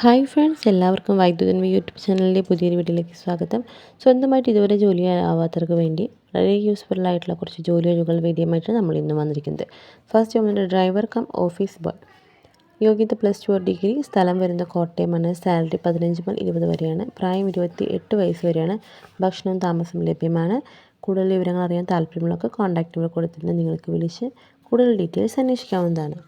Hi friends എല്ലാവർക്കും വൈദ്യുതൻ YouTube ചാനലിന്റെ പുതിയൊരു വീഡിയോയിലേക്ക് സ്വാഗതം. സ്വന്തമായിട്ട് ഇതുവരെ ജോലി ആവാത്തവർക്ക് വേണ്ടി വളരെ യൂസ്ഫുൾ ആയിട്ടുള്ള കുറച്ച് ജോലി ഒഴിവുകൾ വീഡിയോമായിട്ട് നമ്മൾ ഇന്ന് വന്നിരിക്കുന്നത്. ഫസ്റ്റ് നമ്മുടെ ഡ്രൈവർ കം ഓഫീസ് ബോയ് യോഗ്യത പ്ലസ് ടു ഡിഗ്രി സ്ഥലം വരുന്ന കോട്ടയമാണ് സാലറി പതിനഞ്ച് മുതൽ ഇരുപത് വരെയാണ്. പ്രായം ഇരുപത്തി എട്ട് വയസ്സ് വരെയാണ്. ഭക്ഷണവും താമസം ലഭ്യമാണ്. കൂടുതൽ വിവരങ്ങൾ അറിയാൻ താല്പര്യമുള്ളവർക്ക് കോൺടാക്റ്റ് നമ്പർ കൊടുത്തിട്ടുണ്ട് നിങ്ങൾക്ക് വിളിച്ച് കൂടുതൽ ഡീറ്റെയിൽസ് അന്വേഷിക്കാവുന്നതാണ്.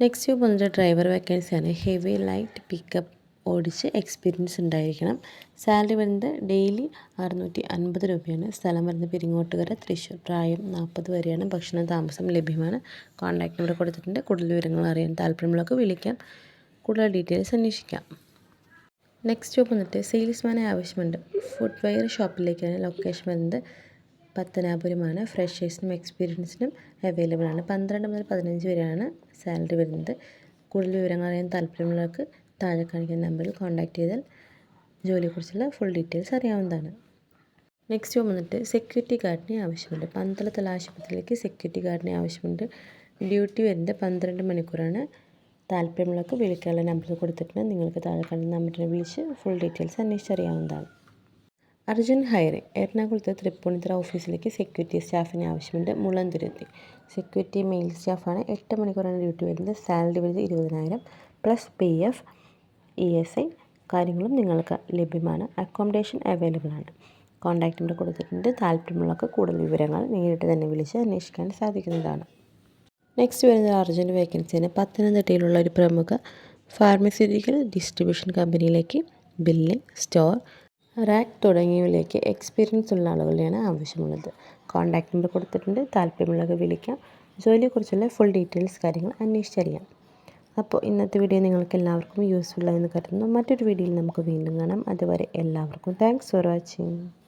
നെക്സ്റ്റ് ജോബ് വന്നിട്ട് ഡ്രൈവർ വേക്കൻസിയാണ് ഹെവി ലൈറ്റ് പിക്കപ്പ് ഓടിച്ച് എക്സ്പീരിയൻസ് ഉണ്ടായിരിക്കണം. സാലറി വരുന്നത് ഡെയിലി അറുന്നൂറ്റി അൻപത് രൂപയാണ്. സ്ഥലം വരുന്നത് പെരിങ്ങോട്ടുകര തൃശ്ശൂർ. പ്രായം നാൽപ്പത് വരെയാണ്. ഭക്ഷണം താമസം ലഭ്യമാണ്. കോൺടാക്ട് നമ്പർ കൊടുത്തിട്ടുണ്ട്. കൂടുതൽ വിവരങ്ങൾ അറിയാൻ താല്പര്യമുള്ളവർക്ക് വിളിക്കാം. കൂടുതൽ ഡീറ്റെയിൽസ് അന്വേഷിക്കാം. നെക്സ്റ്റ് ജോബ് വന്നിട്ട് സെയിൽസ്മാനെ ആവശ്യമുണ്ട്. ഫുഡ് വെയർ ഷോപ്പിലേക്കാണ് ലൊക്കേഷൻ വരുന്നത്. പത്തനാപുരമാണ്. ഫ്രഷേഴ്സിനും എക്സ്പീരിയൻസിനും അവൈലബിൾ ആണ്. പന്ത്രണ്ട് മുതൽ പതിനഞ്ച് വരെയാണ് സാലറി വരുന്നത്. കൂടുതൽ വിവരങ്ങൾ അറിയാൻ താല്പര്യമുള്ളവർക്ക് താഴെ കാണിക്കുന്ന നമ്പറിൽ കോൺടാക്റ്റ് ചെയ്താൽ ജോലിയെക്കുറിച്ചുള്ള ഫുൾ ഡീറ്റെയിൽസ് അറിയാവുന്നതാണ്. നെക്സ്റ്റ് വന്നിട്ട് സെക്യൂരിറ്റി ഗാർഡിനെ ആവശ്യമുണ്ട്. പന്തളത്തല ആശുപത്രിയിലേക്ക് സെക്യൂരിറ്റി ഗാർഡിനെ ആവശ്യമുണ്ട്. ഡ്യൂട്ടി വരുന്നത് പന്ത്രണ്ട് മണിക്കൂറാണ്. താല്പര്യമുള്ളവർക്ക് വിളിക്കാനുള്ള നമ്പർ കൊടുത്തിട്ടുണ്ട്. നിങ്ങൾക്ക് താഴെ കാണുന്ന നമ്പറിനെ വിളിച്ച് ഫുൾ ഡീറ്റെയിൽസ് അന്വേഷിച്ചറിയാവുന്നതാണ്. അർജുൻ ഹയറിംഗ് എറണാകുളത്ത് തൃപ്പൂണിത്തുറ ഓഫീസിലേക്ക് സെക്യൂരിറ്റി സ്റ്റാഫിന് ആവശ്യമുണ്ട് മുളന്തുരുത്തി സെക്യൂരിറ്റി മെയിൽ സ്റ്റാഫാണ് എട്ട് മണിക്കൂറാണ് ഡ്യൂട്ടി വരുന്നത്. സാലറി വരുന്നത് ഇരുപതിനായിരം plus P F E S I കാര്യങ്ങളും നിങ്ങൾക്ക് ലഭ്യമാണ്. അക്കോമഡേഷൻ അവൈലബിൾ ആണ്. കോൺടാക്ട് നമ്പർ കൊടുത്തിട്ടുണ്ട്. താല്പര്യമുള്ളവർക്ക് കൂടുതൽ വിവരങ്ങൾ നേരിട്ട് തന്നെ വിളിച്ച് അന്വേഷിക്കാൻ സാധിക്കുന്നതാണ്. നെക്സ്റ്റ് വരുന്നത് അർജന്റ് വേക്കൻസിയാണ്. പത്തനംതിട്ടയിലുള്ള ഒരു പ്രമുഖ ഫാർമസ്യൂട്ടിക്കൽ ഡിസ്ട്രിബ്യൂഷൻ കമ്പനിയിലേക്ക് ബില്ലിംഗ് സ്റ്റോർ റാക്ക് തുടങ്ങിയവയിലേക്ക് എക്സ്പീരിയൻസ് ഉള്ള ആളുകളെയാണ് ആവശ്യമുള്ളത്. കോൺടാക്ട് നമ്പർ കൊടുത്തിട്ടുണ്ട്. താല്പര്യമുള്ളത് വിളിക്കാം. ജോലിയെക്കുറിച്ചുള്ള ഫുൾ ഡീറ്റെയിൽസ് കാര്യങ്ങൾ അന്വേഷിച്ചറിയാം അപ്പോൾ ഇന്നത്തെ വീഡിയോ നിങ്ങൾക്ക് എല്ലാവർക്കും യൂസ്ഫുൾ കരുതുന്നു. മറ്റൊരു വീഡിയോയിൽ നമുക്ക് വീണ്ടും കാണാം. അതുവരെ എല്ലാവർക്കും താങ്ക്സ് ഫോർ വാച്ചിങ്